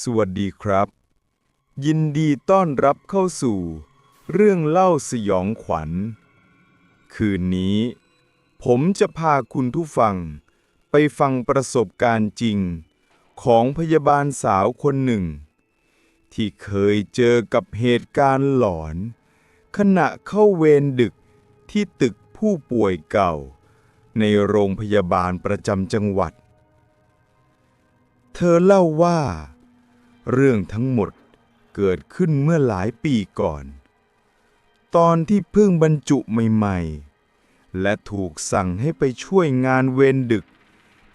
สวัสดีครับ ยินดีต้อนรับเข้าสู่ เรื่องเล่าสยองขวัญ คืนนี้ ผมจะพาคุณผู้ฟัง ไปฟังประสบการณ์จริง ของพยาบาลสาวคนหนึ่ง ที่เคยเจอกับเหตุการณ์หลอน ขณะเข้าเวรดึกที่ตึกผู้ป่วยเก่า ในโรงพยาบาลประจำจังหวัด เธอเล่าว่า เรื่องทั้งหมดเกิดขึ้นเมื่อหลายปีก่อน ตอนที่เพิ่งบรรจุใหม่ ๆ และถูกสั่งให้ไปช่วยงานเวรดึก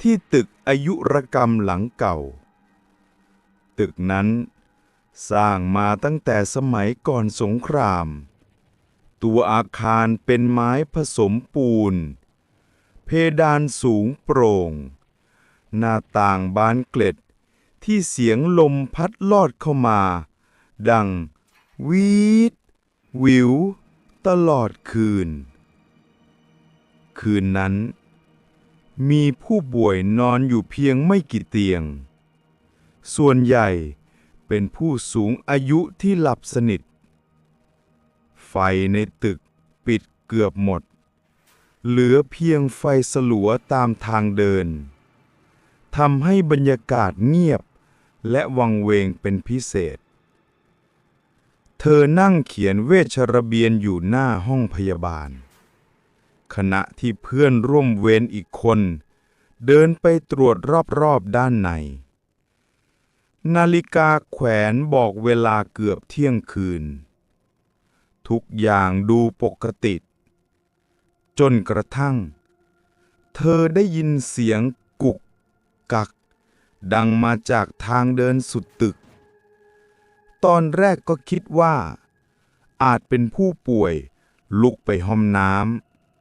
ที่ตึกอายุรกรรมหลังเก่า ตึกนั้นสร้างมาตั้งแต่สมัยก่อนสงคราม ตัวอาคารเป็นไม้ผสมปูน เพดานสูงโปร่ง หน้าต่างบานเกล็ด ที่เสียงลมพัดลอดเข้ามา ดัง วีด วิว ตลอดคืน คืนนั้น มีผู้ป่วยนอนอยู่เพียงไม่กี่เตียง ส่วนใหญ่เป็นผู้สูงอายุที่หลับสนิท ไฟในตึกปิดเกือบหมด เหลือเพียงไฟสลัวตามทางเดินทำให้บรรยากาศเงียบ และวังเวงเป็นพิเศษ เธอนั่งเขียนเวชระเบียนอยู่หน้าห้องพยาบาล ขณะที่เพื่อนร่วมเวรอีกคน เดินไปตรวจรอบๆด้านใน นาฬิกาแขวนบอกเวลาเกือบเที่ยงคืน ทุกอย่างดูปกติ จนกระทั่ง เธอได้ยินเสียงกุกกัก ดังมาจากทางเดินสุดตึก ตอนแรกก็คิดว่า อาจเป็นผู้ป่วยลุกไปห้องน้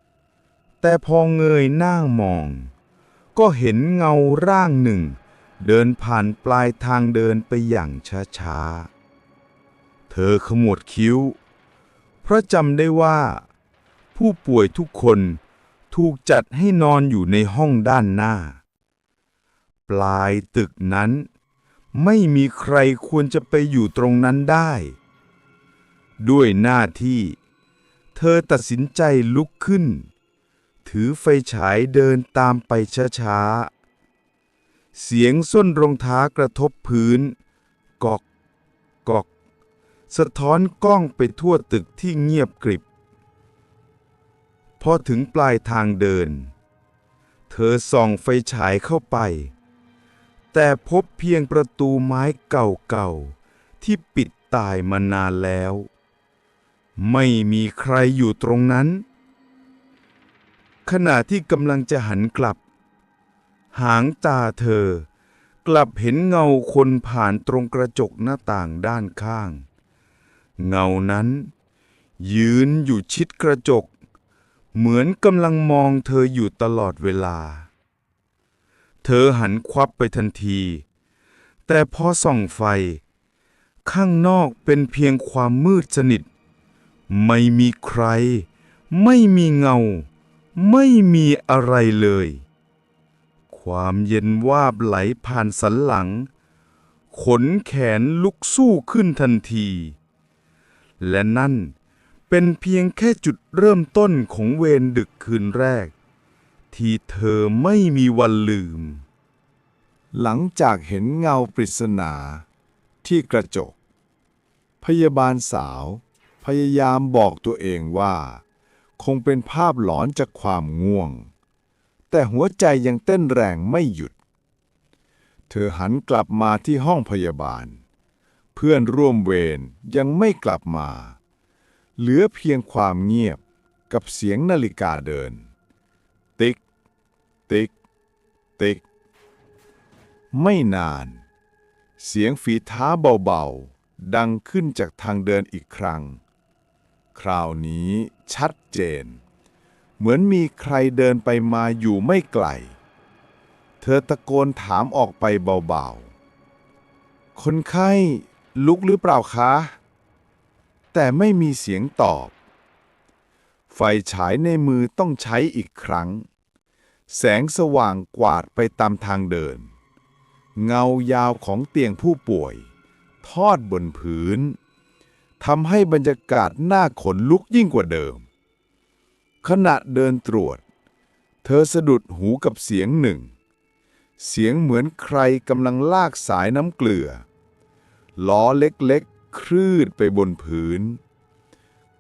ำ แต่พอเงยหน้ามอง ก็เห็นเงาร่างหนึ่ง เดินผ่านปลายทางเดินไปอย่างช้าๆ เธอขมวดคิ้ว เพราะจำได้ว่า ผู้ป่วยทุกคนถูกจัดให้นอนอยู่ในห้องด้านหน้า ปลายตึกนั้น ไม่มีใครควรจะไปอยู่ตรงนั้นได้ ด้วยหน้าที่ เธอตัดสินใจลุกขึ้น ถือไฟฉายเดินตามไปช้าๆ เสียงส้นรองเท้ากระทบพื้น กอก กอก สะท้อนกล้องไปทั่วตึกที่เงียบกริบ พอถึงปลายทางเดิน เธอส่องไฟฉายเข้าไป แต่พบเพียงประตูไม้เก่าๆ ที่ปิดตายมานานแล้ว ไม่มีใครอยู่ตรงนั้น ขณะที่กำลังจะหันกลับ หางตาเธอกลับเห็นเงาคนผ่านตรงกระจกหน้าต่างด้านข้าง เงานั้น ยืนอยู่ชิดกระจก เหมือนกำลังมองเธออยู่ตลอดเวลา เธอหันควับไปทันที แต่พอส่องไฟ ข้างนอกเป็นเพียงความมืดสนิท ไม่มีใคร ไม่มีเงา ไม่มีอะไรเลย ความเย็นวาบไหลผ่านสันหลัง ขนแขนลุกสู้ขึ้นทันที และนั่นเป็นเพียงแค่จุดเริ่มต้นของเวรดึกคืนแรก ที่เธอไม่มีวันลืม หลังจากเห็นเงาปริศนาที่กระจก พยาบาลสาว พยายามบอกตัวเองว่า คงเป็นภาพหลอนจากความง่วง แต่หัวใจยังเต้นแรงไม่หยุด เธอหันกลับมาที่ห้องพยาบาล เพื่อนร่วมเวรยังไม่กลับมา เหลือเพียงความเงียบกับเสียงนาฬิกาเดิน ติ๊ก ติ๊ก ไม่นาน เสียงฝีเท้าเบาๆ ดังขึ้นจากทางเดินอีกครั้ง คราวนี้ชัดเจน เหมือนมีใครเดินไปมาอยู่ไม่ไกล เธอตะโกนถามออกไปเบาๆ คนไข้ลุกหรือเปล่าคะ แต่ไม่มีเสียงตอบ ไฟฉายในมือต้องใช้อีกครั้ง แสงสว่างกวาดไปตามทางเดิน เงายาวของเตียงผู้ป่วย ทอดบนพื้นทำให้บรรยากาศน่าขนลุกยิ่งกว่าเดิม ขณะเดินตรวจ เธอสะดุดหูกับเสียงหนึ่ง เสียงเหมือนใครกำลังลากสายน้ำเกลือ ล้อเล็กๆ คลืดไปบนพื้น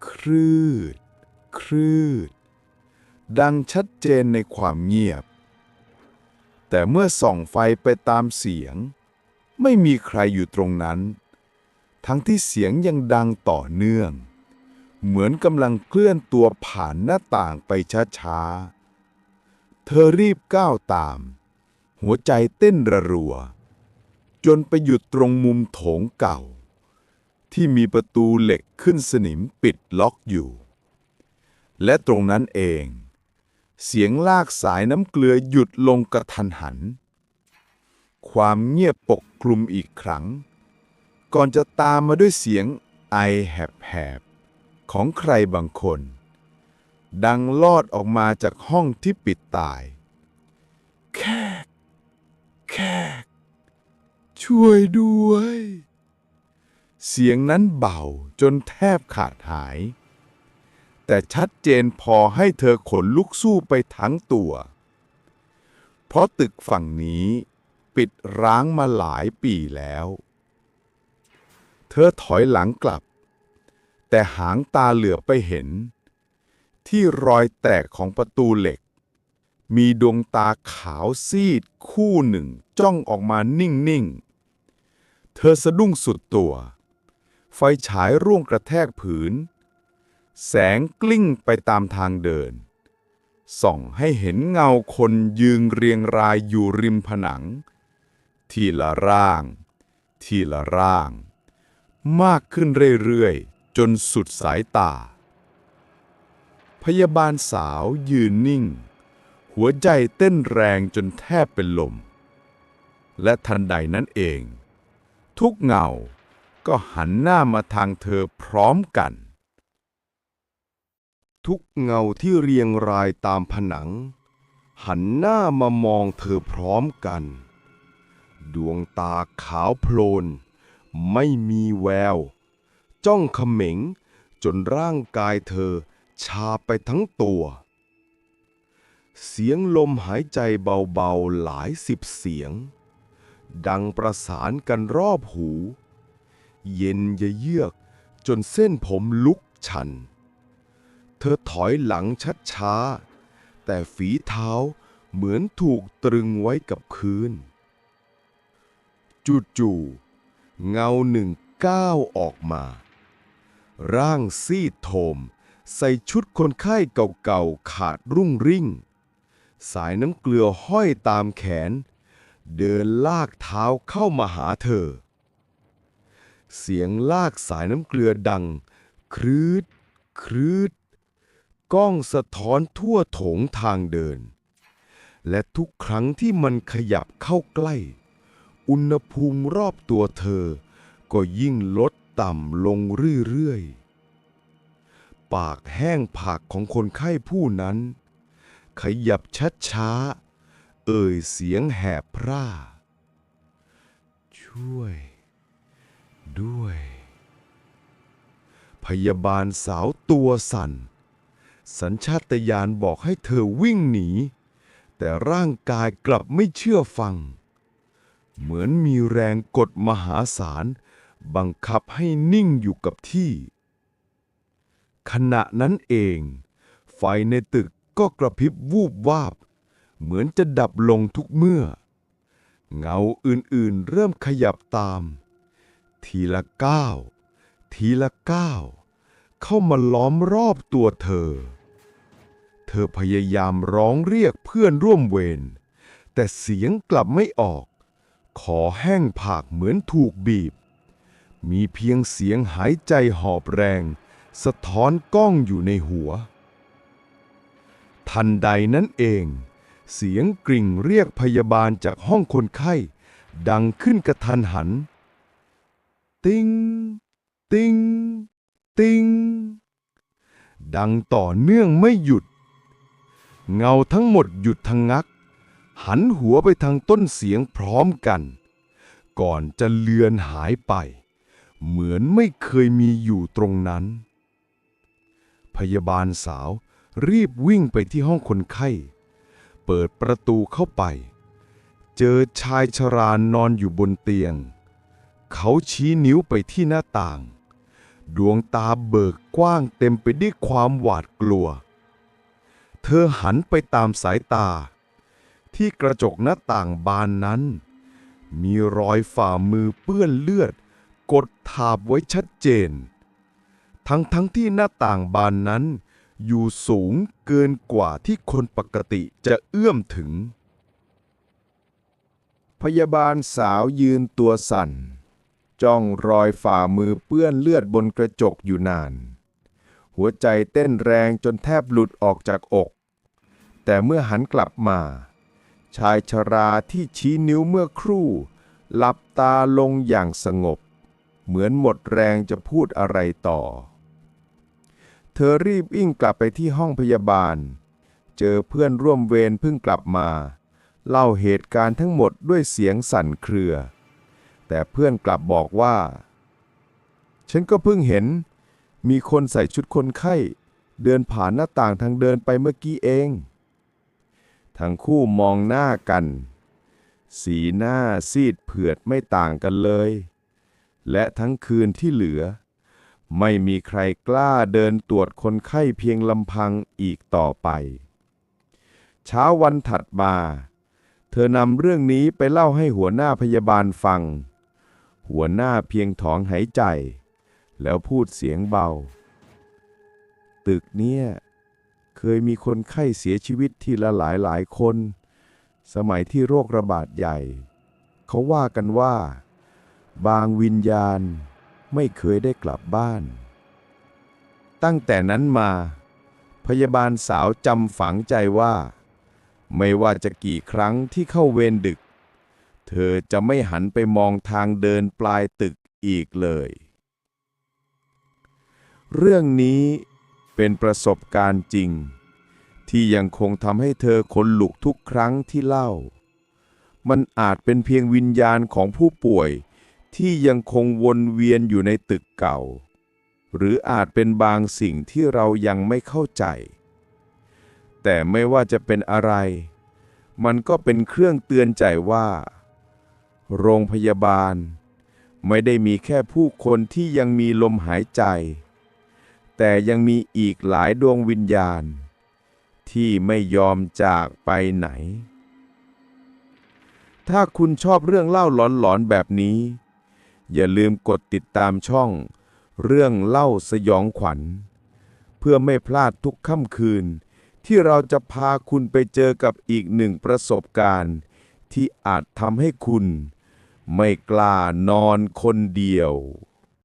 คลืด คลืด ดังชัดเจนในความเงียบ แต่เมื่อส่องไฟไปตามเสียง ไม่มีใครอยู่ตรงนั้น ทั้งที่เสียงยังดังต่อเนื่อง เหมือนกำลังเคลื่อนตัวผ่านหน้าต่างไปช้าๆ เธอรีบก้าวตาม หัวใจเต้นระรัว จนไปหยุดตรงมุมโถงเก่า ที่มีประตูเหล็กขึ้นสนิมปิดล็อกอยู่และตรงนั้นเอง เสียงลากสายน้ำเกลือหยุดลงกระทันหัน ความเงียบปกคลุมอีกครั้ง ก่อนจะตามมาด้วยเสียงไอแหบๆของใครบางคน ดังลอดออกมาจากห้องที่ปิดตาย แค่แค่ช่วยด้วย เสียงนั้นเบาจนแทบขาดหาย แต่ชัดเจนพอให้เธอขนลุกสู้ไปทั้งตัว เพราะตึกฝั่งนี้ปิดร้างมาหลายปีแล้ว เธอถอยหลังกลับ แต่หางตาเหลือไปเห็น ที่รอยแตกของประตูเหล็ก มีดวงตาขาวซีดคู่หนึ่งจ้องออกมานิ่ง ๆ เธอสะดุ้งสุดตัว ไฟฉายร่วงกระแทกผืน แสงกลิ้งไปตามทางเดิน ส่องให้เห็นเงาคนยืนเรียงรายอยู่ริมผนัง ทีละร่าง ทีละร่าง มากขึ้นเรื่อยๆ จนสุดสายตา พยาบาลสาวยืนนิ่ง หัวใจเต้นแรงจนแทบเป็นลม และทันใดนั้นเอง ทุกเงาก็หันหน้ามาทางเธอพร้อมกัน ทุกเงาที่เรียงรายตามผนัง หันหน้ามามองเธอพร้อมกัน ดวงตาขาวโพลน ไม่มีแวว จ้องเขม็งจนร่างกายเธอชาไปทั้งตัว เสียงลมหายใจเบาๆหลายสิบเสียง ดังประสานกันรอบหู เย็นยะเยือกจนเส้นผมลุกชัน เธอถอยหลังชัดช้า แต่ฝีเท้าเหมือนถูกตรึงไว้กับพื้น จู่ๆเงาหนึ่งก้าวออกมา ร่างซีดโทม ใส่ชุดคนไข้เก่าๆขาดรุ่งริ่ง สายน้ำเกลือห้อยตามแขน เดินลากเท้าเข้ามาหาเธอ เสียงลากสายน้ำเกลือดัง ครืด ครืด กล้องสะท้อนทั่วโถงทางเดิน และทุกครั้งที่มันขยับเข้าใกล้ อุณหภูมิรอบตัวเธอ ก็ยิ่งลดต่ำลงเรื่อยๆ ปากแห้งผากของคนไข้ผู้นั้น ขยับช้าๆ เอ่ยเสียงแหบพร่า ช่วย ด้วย พยาบาลสาวตัวสั่น สัญชาตญาณบอกให้เธอวิ่งหนี แต่ร่างกายกลับไม่เชื่อฟัง เหมือนมีแรงกดมหาศาล บังคับให้นิ่งอยู่กับที่ ขณะนั้นเอง ไฟในตึกก็กระพริบวูบวาบ เหมือนจะดับลงทุกเมื่อ เงาอื่นๆเริ่มขยับตาม ทีละก้าวทีละก้าวเข้ามาล้อมรอบตัวเธอ เธอพยายามร้องเรียกเพื่อนร่วมเวร แต่เสียงกลับไม่ออก ขอแห้งผากเหมือนถูกบีบ มีเพียงเสียงหายใจหอบแรง สะท้อนกล้องอยู่ในหัว ทันใดนั้นเอง เสียงกริ่งเรียกพยาบาลจากห้องคนไข้ ดังขึ้นกระทันหัน ติง ติง ติง ดังต่อเนื่องไม่หยุด เงาทั้งหมดหยุดทางงัก หันหัวไปทางต้นเสียงพร้อมกัน ก่อนจะเลือนหายไป เหมือนไม่เคยมีอยู่ตรงนั้น พยาบาลสาวรีบวิ่งไปที่ห้องคนไข้ เปิดประตูเข้าไป เจอชายชรานนอนอยู่บนเตียง เขาชี้นิ้วไปที่หน้าต่าง ดวงตาเบิกกว้างเต็มไปด้วยความหวาดกลัว เธอหันไปตามสายตา ที่กระจกหน้าต่างบานนั้น มีรอยฝ่ามือเปื้อนเลือด กดถาบไว้ชัดเจน ทั้งทั้งที่หน้าต่างบานนั้น อยู่สูงเกินกว่าที่คนปกติจะเอื้อมถึง พยาบาลสาวยืนตัวสั่น จ้องรอยฝ่ามือเปื้อนเลือดบนกระจกอยู่นานหัวใจเต้นแรงจนแทบหลุดออกจากอก แต่เมื่อหันกลับมา ชายชราที่ชี้นิ้วเมื่อครู่ หลับตาลงอย่างสงบ เหมือนหมดแรงจะพูดอะไรต่อ เธอรีบอิ่งกลับไปที่ห้องพยาบาล เจอเพื่อนร่วมเวรเพิ่งกลับมา เล่าเหตุการณ์ทั้งหมดด้วยเสียงสั่นเครือ แต่เพื่อนกลับบอกว่า ฉันก็เพิ่งเห็น มีคนใส่ชุดคนไข้ เดินผ่านหน้าต่างทางเดินไปเมื่อกี้เอง ทั้งคู่มองหน้ากัน สีหน้าซีดเผือดไม่ต่างกันเลย และทั้งคืนที่เหลือ ไม่มีใครกล้าเดินตรวจคนไข้เพียงลำพังอีกต่อไป เช้าวันถัดมา เธอนำเรื่องนี้ไปเล่าให้หัวหน้าพยาบาลฟัง หัวหน้าเพียงถอนหายใจ แล้วพูดเสียงเบา ตึกเนี่ย เคยมีคนไข้เสียชีวิตทีละหลายหลายคน สมัยที่โรคระบาดใหญ่ เขาว่ากันว่า บางวิญญาณไม่เคยได้กลับบ้าน ตั้งแต่นั้นมา พยาบาลสาวจำฝังใจว่า ไม่ว่าจะกี่ครั้งที่เข้าเวรดึก เธอจะไม่หันไปมองทางเดินปลายตึกอีกเลย เรื่องนี้ เป็นประสบการณ์จริง ที่ยังคงทำให้เธอขนลุกทุกครั้งที่เล่า มันอาจเป็นเพียงวิญญาณของผู้ป่วยที่ยังคงวนเวียนอยู่ในตึกเก่า หรืออาจเป็นบางสิ่งที่เรายังไม่เข้าใจ แต่ไม่ว่าจะเป็นอะไร มันก็เป็นเครื่องเตือนใจว่า โรงพยาบาล ไม่ได้มีแค่ผู้คนที่ยังมีลมหายใจ แต่ยังมีอีกหลายดวงวิญญาณ ที่ไม่ยอมจากไปไหน ถ้าคุณชอบเรื่องเล่าหลอนๆแบบนี้ อย่าลืมกดติดตามช่อง เรื่องเล่าสยองขวัญ เพื่อไม่พลาดทุกค่ำคืน ที่เราจะพาคุณไปเจอกับอีกหนึ่งประสบการณ์ ที่อาจทำให้คุณ ไม่กล้านอนคนเดียว